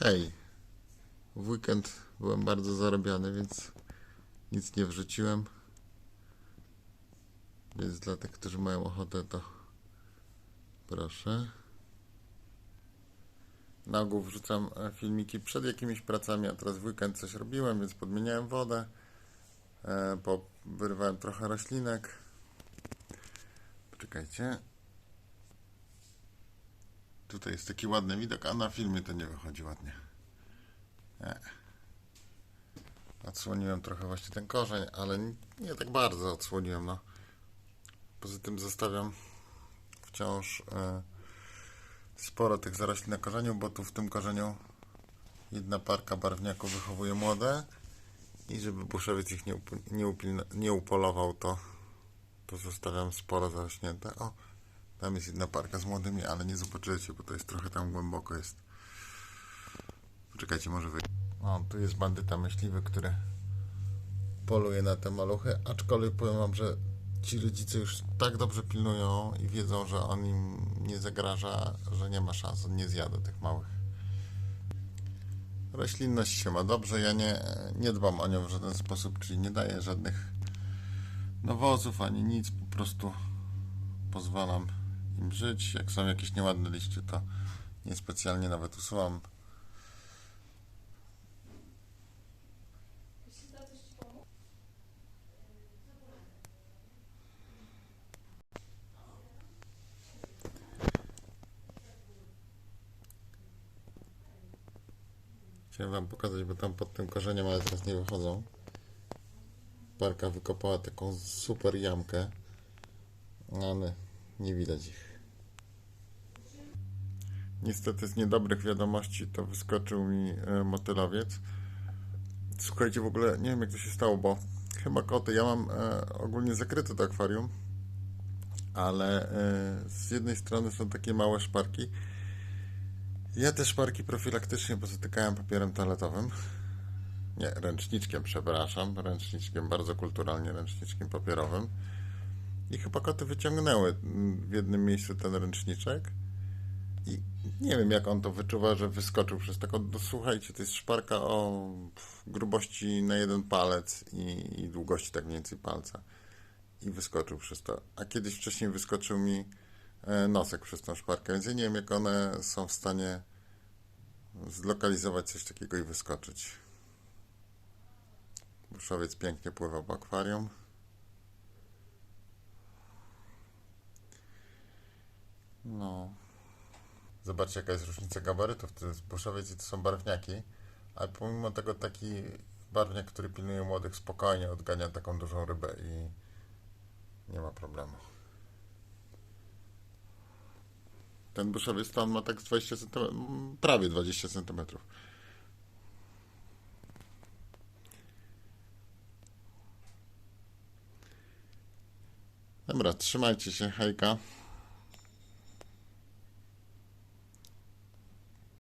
Hej, w weekend byłem bardzo zarobiony, więc nic nie wrzuciłem. Więc dla tych, którzy mają ochotę, to proszę. Na ogół wrzucam e, filmiki przed jakimiś pracami, a teraz w weekend coś robiłem, więc podmieniałem wodę. E, po, wyrywałem trochę roślinek. Poczekajcie. Tutaj jest taki ładny widok, a na filmie to nie wychodzi ładnie. Nie. Odsłoniłem trochę właśnie ten korzeń, ale nie, tak bardzo odsłoniłem. No. Poza tym zostawiam wciąż e, sporo tych zarośli na korzeniu, bo tu w tym korzeniu jedna parka barwniaków wychowuje młode i żeby buszowiec ich nie, up- nie, upilna, nie upolował, to, to zostawiam sporo zarośnięte. O, tam jest jedna parka z młodymi, ale nie zobaczycie, bo to jest trochę tam głęboko jest. Poczekajcie, może wy... O, tu jest bandyta myśliwy, który poluje na te maluchy, aczkolwiek powiem wam, że ci rodzice już tak dobrze pilnują i wiedzą, że on im nie zagraża, że nie ma szans, on nie zjada tych małych. Roślinność się ma dobrze, ja nie, nie dbam o nią w żaden sposób, czyli nie daję żadnych nawozów ani nic, po prostu pozwalam im żyć. Jak są jakieś nieładne liście, to niespecjalnie nawet usuwam. Chciałem wam pokazać, bo tam pod tym korzeniem, ale teraz nie wychodzą. Parka wykopała taką super jamkę, ale nie widać ich. Niestety z niedobrych wiadomości to wyskoczył mi e, motylowiec. Słuchajcie, w ogóle nie wiem jak to się stało, bo chyba koty, ja mam e, ogólnie zakryte to akwarium, ale e, z jednej strony są takie małe szparki. Ja te szparki profilaktycznie pozatykałem papierem toaletowym. Nie, ręczniczkiem, przepraszam. Ręczniczkiem, bardzo kulturalnie ręczniczkiem papierowym. I chyba koty wyciągnęły mm, w jednym miejscu ten ręczniczek. Nie wiem, jak on to wyczuwa, że wyskoczył przez taką. No, słuchajcie, to jest szparka o grubości na jeden palec i, i długości tak mniej więcej palca. I wyskoczył przez to. A kiedyś wcześniej wyskoczył mi e, nosek przez tą szparkę, więc ja nie wiem, jak one są w stanie zlokalizować coś takiego i wyskoczyć. Buszowiec pięknie pływa po akwarium. No. Zobaczcie, jaka jest różnica gabarytów. To jest buszowiec i to są barwniaki. Ale pomimo tego taki barwniak, który pilnuje młodych, spokojnie odgania taką dużą rybę i nie ma problemu. Ten buszowiec to on ma tak z 20 cm, prawie 20 cm. Dobra, trzymajcie się, hejka.